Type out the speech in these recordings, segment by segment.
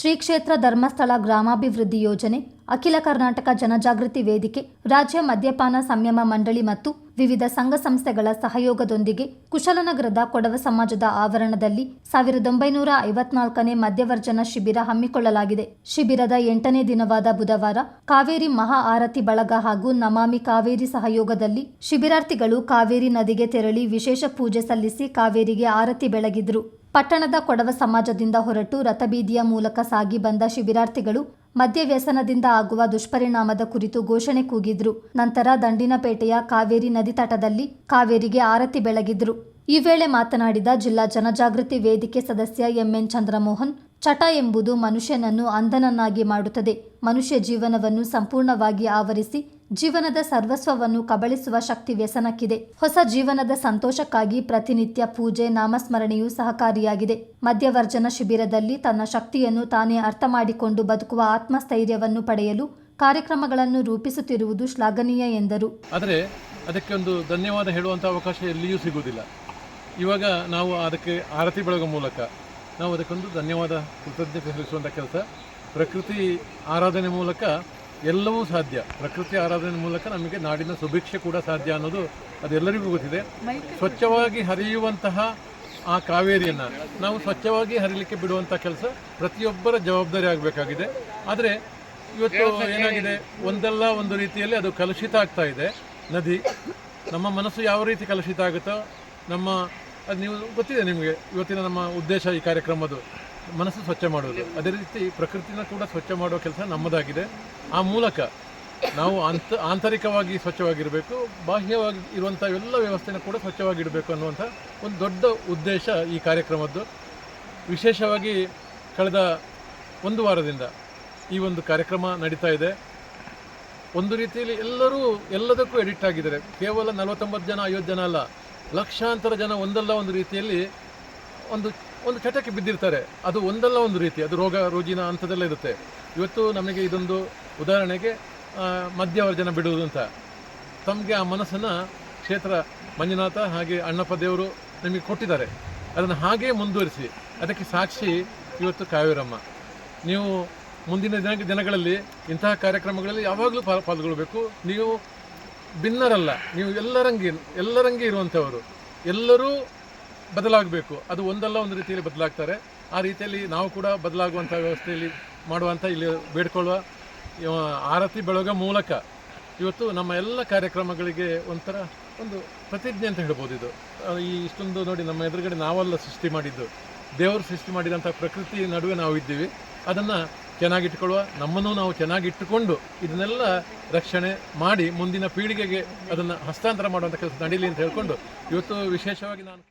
ಶ್ರೀ ಕ್ಷೇತ್ರ ಧರ್ಮಸ್ಥಳ ಗ್ರಾಮಾಭಿವೃದ್ಧಿ ಯೋಜನೆ, ಅಖಿಲ ಕರ್ನಾಟಕ ಜನಜಾಗೃತಿ ವೇದಿಕೆ, ರಾಜ್ಯ ಮದ್ಯಪಾನ ಸಂಯಮ ಮಂಡಳಿ ಮತ್ತು ವಿವಿಧ ಸಂಘ ಸಂಸ್ಥೆಗಳ ಸಹಯೋಗದೊಂದಿಗೆ ಕುಶಲನಗರದ ಕೊಡವ ಸಮಾಜದ ಆವರಣದಲ್ಲಿ ಸಾವಿರದ ಒಂಬೈನೂರ ಐವತ್ನಾಲ್ಕನೇ ಮದ್ಯವರ್ಜನ ಶಿಬಿರ ಹಮ್ಮಿಕೊಳ್ಳಲಾಗಿದೆ. ಶಿಬಿರದ ಎಂಟನೇ ದಿನವಾದ ಬುಧವಾರ ಕಾವೇರಿ ಮಹಾ ಆರತಿ ಬಳಗ ಹಾಗೂ ನಮಾಮಿ ಕಾವೇರಿ ಸಹಯೋಗದಲ್ಲಿ ಶಿಬಿರಾರ್ಥಿಗಳು ಕಾವೇರಿ ನದಿಗೆ ತೆರಳಿ ವಿಶೇಷ ಪೂಜೆ ಸಲ್ಲಿಸಿ ಕಾವೇರಿಗೆ ಆರತಿ ಬೆಳಗಿದ್ರು. ಪಟ್ಟಣದ ಕೊಡವ ಸಮಾಜದಿಂದ ಹೊರಟು ರಥಬೀದಿಯ ಮೂಲಕ ಸಾಗಿ ಬಂದ ಶಿಬಿರಾರ್ಥಿಗಳು ಮದ್ಯವ್ಯಸನದಿಂದ ಆಗುವ ದುಷ್ಪರಿಣಾಮದ ಕುರಿತು ಘೋಷಣೆ ಕೂಗಿದ್ರು. ನಂತರ ದಂಡಿನಪೇಟೆಯ ಕಾವೇರಿ ನದಿ ತಟದಲ್ಲಿ ಕಾವೇರಿಗೆ ಆರತಿ ಬೆಳಗಿದ್ರು. ಈ ವೇಳೆ ಮಾತನಾಡಿದ ಜಿಲ್ಲಾ ಜನಜಾಗೃತಿ ವೇದಿಕೆ ಸದಸ್ಯ ಎಂಎನ್ ಚಂದ್ರಮೋಹನ್, ಚಟ ಎಂಬುದು ಮನುಷ್ಯನನ್ನು ಅಂಧನನ್ನಾಗಿ ಮಾಡುತ್ತದೆ. ಮನುಷ್ಯ ಜೀವನವನ್ನು ಸಂಪೂರ್ಣವಾಗಿ ಆವರಿಸಿ ಜೀವನದ ಸರ್ವಸ್ವವನ್ನು ಕಬಳಿಸುವ ಶಕ್ತಿ ವ್ಯಸನಕ್ಕಿದೆ. ಹೊಸ ಜೀವನದ ಸಂತೋಷಕ್ಕಾಗಿ ಪ್ರತಿನಿತ್ಯ ಪೂಜೆ, ನಾಮಸ್ಮರಣೆಯು ಸಹಕಾರಿಯಾಗಿದೆ. ಮದ್ಯವರ್ಜನ ಶಿಬಿರದಲ್ಲಿ ತನ್ನ ಶಕ್ತಿಯನ್ನು ತಾನೇ ಅರ್ಥ ಮಾಡಿಕೊಂಡು ಬದುಕುವ ಆತ್ಮಸ್ಥೈರ್ಯವನ್ನು ಪಡೆಯಲು ಕಾರ್ಯಕ್ರಮಗಳನ್ನು ರೂಪಿಸುತ್ತಿರುವುದು ಶ್ಲಾಘನೀಯ ಎಂದರು. ಆದರೆ ಅದಕ್ಕೆ ಒಂದು ಧನ್ಯವಾದ ಹೇಳುವಂಥ ಅವಕಾಶ ಎಲ್ಲಿಯೂ ಸಿಗುವುದಿಲ್ಲ. ಇವಾಗ ನಾವು ಅದಕ್ಕೆ ಆರತಿ ಬೆಳಗುವ ಮೂಲಕ ನಾವು ಅದಕ್ಕೊಂದು ಧನ್ಯವಾದ, ಕೃತಜ್ಞತೆ ಸಲ್ಲಿಸುವಂಥ ಕೆಲಸ. ಪ್ರಕೃತಿ ಆರಾಧನೆ ಮೂಲಕ ಎಲ್ಲವೂ ಸಾಧ್ಯ. ಪ್ರಕೃತಿ ಆರಾಧನೆ ಮೂಲಕ ನಮಗೆ ನಾಡಿನ ಸುಭಿಕ್ಷೆ ಕೂಡ ಸಾಧ್ಯ ಅನ್ನೋದು ಅದೆಲ್ಲರಿಗೂ ಗೊತ್ತಿದೆ. ಸ್ವಚ್ಛವಾಗಿ ಹರಿಯುವಂತಹ ಆ ಕಾವೇರಿಯನ್ನು ನಾವು ಸ್ವಚ್ಛವಾಗಿ ಹರಿಲಿಕ್ಕೆ ಬಿಡುವಂಥ ಕೆಲಸ ಪ್ರತಿಯೊಬ್ಬರ ಜವಾಬ್ದಾರಿ ಆಗಬೇಕಾಗಿದೆ. ಆದರೆ ಇವತ್ತು ಏನಾಗಿದೆ? ಒಂದಲ್ಲ ಒಂದು ರೀತಿಯಲ್ಲಿ ಅದು ಕಲುಷಿತ ಆಗ್ತಾ ಇದೆ. ನದಿ ನಮ್ಮ ಮನಸ್ಸು ಯಾವ ರೀತಿ ಕಲುಷಿತ ಆಗುತ್ತೋ ನಮ್ಮ ಅದು ನೀವು ಗೊತ್ತಿದೆ ನಿಮಗೆ ಇವತ್ತಿನ ನಮ್ಮ ಉದ್ದೇಶ ಈ ಕಾರ್ಯಕ್ರಮದ್ದು. ಮನಸ್ಸು ಸ್ವಚ್ಛ ಮಾಡೋದು ಅದೇ ರೀತಿ ಪ್ರಕೃತಿನ ಕೂಡ ಸ್ವಚ್ಛ ಮಾಡುವ ಕೆಲಸ ನಮ್ಮದಾಗಿದೆ. ಆ ಮೂಲಕ ನಾವು ಅಂತ, ಆಂತರಿಕವಾಗಿ ಸ್ವಚ್ಛವಾಗಿರಬೇಕು, ಬಾಹ್ಯವಾಗಿ ಇರುವಂಥ ಎಲ್ಲ ವ್ಯವಸ್ಥೆನ ಕೂಡ ಸ್ವಚ್ಛವಾಗಿಡಬೇಕು ಅನ್ನುವಂಥ ಒಂದು ದೊಡ್ಡ ಉದ್ದೇಶ ಈ ಕಾರ್ಯಕ್ರಮದ್ದು. ವಿಶೇಷವಾಗಿ ಕಳೆದ ಒಂದು ವಾರದಿಂದ ಈ ಒಂದು ಕಾರ್ಯಕ್ರಮ ನಡೀತಾ ಇದೆ. ಒಂದು ರೀತಿಯಲ್ಲಿ ಎಲ್ಲರೂ ಎಲ್ಲದಕ್ಕೂ ಎಡಿಕ್ಟ್ ಆಗಿದ್ದಾರೆ. ಕೇವಲ ನಲವತ್ತೊಂಬತ್ತು ಜನ, ಐವತ್ತು ಜನ ಅಲ್ಲ, ಲಕ್ಷಾಂತರ ಜನ ಒಂದಲ್ಲ ಒಂದು ರೀತಿಯಲ್ಲಿ ಒಂದು ಒಂದು ಚಟಕ್ಕೆ ಬಿದ್ದಿರ್ತಾರೆ. ಅದು ಒಂದಲ್ಲ ಒಂದು ರೀತಿ. ಅದು ರೋಗ ರೋಜಿನ ಅಂಥದ್ದೆಲ್ಲ ಇರುತ್ತೆ. ಇವತ್ತು ನಮಗೆ ಇದೊಂದು ಉದಾಹರಣೆಗೆ ಮಧ್ಯವರ್ಜನ ಬಿಡುವುದು ಅಂತ. ತಮಗೆ ಆ ಮನಸ್ಸನ್ನು ಕ್ಷೇತ್ರ ಮಂಜುನಾಥ ಹಾಗೆ ಅಣ್ಣಪ್ಪ ದೇವರು ನಿಮಗೆ ಕೊಟ್ಟಿದ್ದಾರೆ. ಅದನ್ನು ಹಾಗೇ ಮುಂದುವರಿಸಿ. ಅದಕ್ಕೆ ಸಾಕ್ಷಿ ಇವತ್ತು ಕಾವೇರಮ್ಮ. ನೀವು ಮುಂದಿನ ದಿನ ದಿನಗಳಲ್ಲಿ ಇಂತಹ ಕಾರ್ಯಕ್ರಮಗಳಲ್ಲಿ ಯಾವಾಗಲೂ ಪಾಲ್, ಪಾಲ್ಗೊಳ್ಬೇಕು. ನೀವು ಭಿನ್ನರಲ್ಲ. ನೀವು ಎಲ್ಲರಂಗೆ ಎಲ್ಲರಂಗೆ ಇರುವಂಥವರು. ಎಲ್ಲರೂ ಬದಲಾಗಬೇಕು. ಅದು ಒಂದಲ್ಲ ಒಂದು ರೀತಿಯಲ್ಲಿ ಬದಲಾಗ್ತಾರೆ. ಆ ರೀತಿಯಲ್ಲಿ ನಾವು ಕೂಡ ಬದಲಾಗುವಂಥ ವ್ಯವಸ್ಥೆಯಲ್ಲಿ ಮಾಡುವಂಥ ಇಲ್ಲಿ ಬೇಡ್ಕೊಳ್ಳುವ ಆರತಿ ಬೆಳಗ ಮೂಲಕ ಇವತ್ತು ನಮ್ಮ ಎಲ್ಲ ಕಾರ್ಯಕ್ರಮಗಳಿಗೆ ಒಂಥರ ಒಂದು ಪ್ರತಿಜ್ಞೆ ಅಂತ ಹೇಳ್ಬೋದು ಇದು. ಈ ಇಷ್ಟೊಂದು ನೋಡಿ ನಮ್ಮ ಎದುರುಗಡೆ ನಾವೆಲ್ಲ ಸೃಷ್ಟಿ ಮಾಡಿದ್ದು, ದೇವರು ಸೃಷ್ಟಿ ಮಾಡಿದಂಥ ಪ್ರಕೃತಿ ನಡುವೆ ನಾವು ಇದ್ದೀವಿ. ಅದನ್ನು ಚೆನ್ನಾಗಿಟ್ಕೊಳ್ಳುವ, ನಮ್ಮನ್ನು ನಾವು ಚೆನ್ನಾಗಿಟ್ಟುಕೊಂಡು ಇದನ್ನೆಲ್ಲ ರಕ್ಷಣೆ ಮಾಡಿ ಮುಂದಿನ ಪೀಳಿಗೆಗೆ ಅದನ್ನು ಹಸ್ತಾಂತರ ಮಾಡುವಂಥ ಕೆಲಸ ನಡೀಲಿ ಅಂತ ಹೇಳ್ಕೊಂಡು ಇವತ್ತು ವಿಶೇಷವಾಗಿ ನಾನು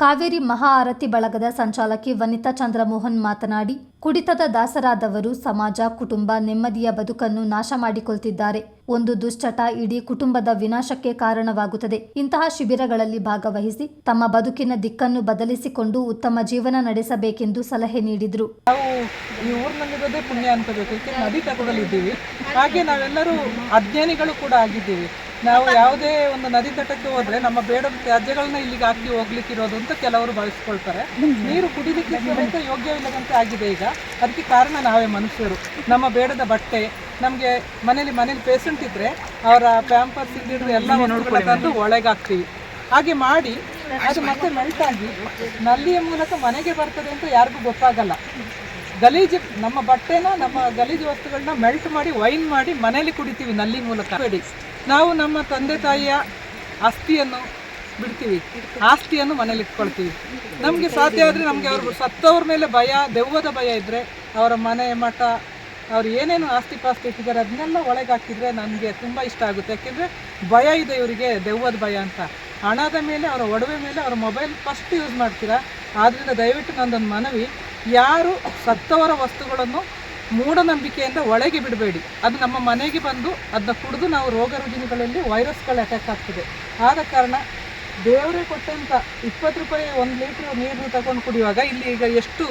ಕಾವೇರಿ ಮಹಾ ಆರತಿ ಬಳಗದ ಸಂಚಾಲಕಿ ವನಿತಾ ಚಂದ್ರಮೋಹನ್ ಮಾತನಾಡಿ, ಕುಡಿತದ ದಾಸರಾದವರು ಸಮಾಜ, ಕುಟುಂಬ ನೆಮ್ಮದಿಯ ಬದುಕನ್ನು ನಾಶ ಮಾಡಿಕೊಳ್ತಿದ್ದಾರೆ. ಒಂದು ದುಶ್ಚಟ ಇಡೀ ಕುಟುಂಬದ ವಿನಾಶಕ್ಕೆ ಕಾರಣವಾಗುತ್ತದೆ. ಇಂತಹ ಶಿಬಿರಗಳಲ್ಲಿ ಭಾಗವಹಿಸಿ ತಮ್ಮ ಬದುಕಿನ ದಿಕ್ಕನ್ನು ಬದಲಿಸಿಕೊಂಡು ಉತ್ತಮ ಜೀವನ ನಡೆಸಬೇಕೆಂದು ಸಲಹೆ ನೀಡಿದರು. ನಾವು ಈ ಪುಣ್ಯ ನದಿ ಹಾಗೆ ನಾವೆಲ್ಲರೂ ಅಜ್ಞಾನಿಗಳು ಕೂಡ ಆಗಿದ್ದೀವಿ. ನಾವು ಯಾವುದೇ ಒಂದು ನದಿ ತಟಕ್ಕೆ ಹೋದ್ರೆ ನಮ್ಮ ಬೇಡದ ತ್ಯಾಜ್ಯಗಳನ್ನ ಇಲ್ಲಿಗೆ ಹಾಕಿ ಹೋಗ್ಲಿಕ್ಕೆ ಇರೋದು ಅಂತ ಕೆಲವರು ಬಳಸ್ಕೊಳ್ತಾರೆ ನೀರು ಕುಡಿಲಿಕ್ಕೆ ಸಮೇತ ಯೋಗ್ಯವಿಲ್ಲದಂತೆ ಆಗಿದೆ ಈಗ. ಅದಕ್ಕೆ ಕಾರಣ ನಾವೇ ಮನುಷ್ಯರು. ನಮ್ಮ ಬೇಡದ ಬಟ್ಟೆ ನಮಗೆ ಮನೇಲಿ ಮನೇಲಿ ಪೇಷಂಟ್ ಇದ್ರೆ ಅವರ ಪ್ಯಾಂಪರ್ಸ್ ಹಿಡಿದು ಎಲ್ಲ ವಸ್ತುಗಳ ತಂದು ಒಳಗೆ ಹಾಕ್ತೀವಿ ಹಾಗೆ ಮಾಡಿ ಅದು ಮತ್ತೆ ಮೆಲ್ಟ್ ಆಗಿ ನಲ್ಲಿಯ ಮೂಲಕ ಮನೆಗೆ ಬರ್ತದೆ ಅಂತ ಯಾರಿಗೂ ಗೊತ್ತಾಗಲ್ಲ. ಗಲೀಜು, ನಮ್ಮ ಬಟ್ಟೆನ, ನಮ್ಮ ಗಲೀಜು ವಸ್ತುಗಳನ್ನ ಮೆಲ್ಟ್ ಮಾಡಿ ವೈನ್ ಮಾಡಿ ಮನೆಯಲ್ಲಿ ಕುಡಿತೀವಿ ನಲ್ಲಿ ಮೂಲಕ. ಬೇಡಿ ನಾವು ನಮ್ಮ ತಂದೆ ತಾಯಿಯ ಆಸ್ತಿಯನ್ನು ಬಿಡ್ತೀವಿ. ಆಸ್ತಿಯನ್ನು ಮನೇಲಿ ಇಟ್ಕೊಳ್ತೀವಿ. ನಮಗೆ ಸಾಧ್ಯ ಆದರೆ ನಮಗೆ ಅವರು ಸತ್ತವ್ರ ಮೇಲೆ ಭಯ, ದೆವ್ವದ ಭಯ ಇದ್ದರೆ ಅವರ ಮನೆ ಮಠ, ಅವ್ರು ಏನೇನು ಆಸ್ತಿ ಪಾಸ್ತಿ ಇಟ್ಟಿದ್ದಾರೆ ಅದನ್ನೆಲ್ಲ ಒಳಗೆ ಹಾಕಿದರೆ ನನಗೆ ತುಂಬ ಇಷ್ಟ ಆಗುತ್ತೆ. ಯಾಕೆಂದರೆ ಭಯ ಇದೆ ಇವರಿಗೆ, ದೆವ್ವದ ಭಯ ಅಂತ. ಹಣದ ಮೇಲೆ, ಅವರ ಒಡವೆ ಮೇಲೆ ಅವರ ಮೊಬೈಲ್ ಫಸ್ಟ್ ಯೂಸ್ ಮಾಡ್ತೀರಾ? ಆದ್ದರಿಂದ ದಯವಿಟ್ಟು ನಂದೊಂದು ಮನವಿ ಯಾರು ಸತ್ತವರ ವಸ್ತುಗಳನ್ನು ಮೂಢನಂಬಿಕೆಯಿಂದ ಒಳಗೆ ಬಿಡಬೇಡಿ. ಅದು ನಮ್ಮ ಮನೆಗೆ ಬಂದು ಅದನ್ನ ಕುಡಿದು ನಾವು ರೋಗ ರುಜಿನಗಳಲ್ಲಿ ವೈರಸ್ಗಳು ಅಟ್ಯಾಕ್ ಆಗ್ತದೆ. ಆದ ಕಾರಣ ದೇವರೇ ಕೊಟ್ಟಂತ ಇಪ್ಪತ್ತು ರೂಪಾಯಿ ಒಂದು ಲೀಟ್ರ್ ನೀರು ತಗೊಂಡು ಕುಡಿಯುವಾಗ ಇಲ್ಲಿ ಈಗ ಎಷ್ಟು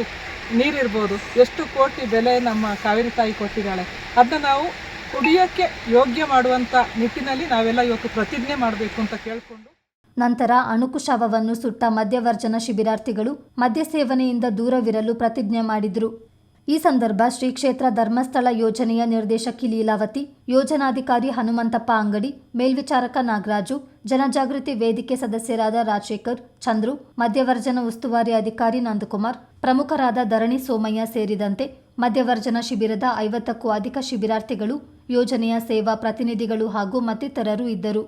ನೀರಿರ್ಬೋದು ಎಷ್ಟು ಕೋಟಿ ಬೆಲೆ ನಮ್ಮ ಕಾವೇರಿ ತಾಯಿ ಕೊಟ್ಟಿದ್ದಾಳೆ. ಅದನ್ನ ನಾವು ಕುಡಿಯೋಕ್ಕೆ ಯೋಗ್ಯ ಮಾಡುವಂಥ ನಿಟ್ಟಿನಲ್ಲಿ ನಾವೆಲ್ಲ ಇವತ್ತು ಪ್ರತಿಜ್ಞೆ ಮಾಡಬೇಕು ಅಂತ ಕೇಳಿಕೊಂಡು ನಂತರ ಅಣುಕು ಶವವನ್ನು ಸುಟ್ಟ ಮದ್ಯವರ್ಜನ ಶಿಬಿರಾರ್ಥಿಗಳು ಮದ್ಯ ಸೇವನೆಯಿಂದ ದೂರವಿರಲು ಪ್ರತಿಜ್ಞೆ ಮಾಡಿದರು. ಈ ಸಂದರ್ಭ ಶ್ರೀ ಕ್ಷೇತ್ರ ಧರ್ಮಸ್ಥಳ ಯೋಜನೆಯ ನಿರ್ದೇಶಕಿ ಲೀಲಾವತಿ, ಯೋಜನಾಧಿಕಾರಿ ಹನುಮಂತಪ್ಪ ಅಂಗಡಿ, ಮೇಲ್ವಿಚಾರಕ ನಾಗರಾಜು, ಜನಜಾಗೃತಿ ವೇದಿಕೆ ಸದಸ್ಯರಾದ ರಾಜಶೇಖರ್, ಚಂದ್ರು, ಮದ್ಯವರ್ಜನ ಉಸ್ತುವಾರಿ ಅಧಿಕಾರಿ ನಂದಕುಮಾರ್, ಪ್ರಮುಖರಾದ ಧರಣಿ ಸೋಮಯ್ಯ ಸೇರಿದಂತೆ ಮದ್ಯವರ್ಜನ ಶಿಬಿರದ ಐವತ್ತಕ್ಕೂ ಅಧಿಕ ಶಿಬಿರಾರ್ಥಿಗಳು, ಯೋಜನೆಯ ಸೇವಾ ಪ್ರತಿನಿಧಿಗಳು ಹಾಗೂ ಮತ್ತಿತರರು ಇದ್ದರು.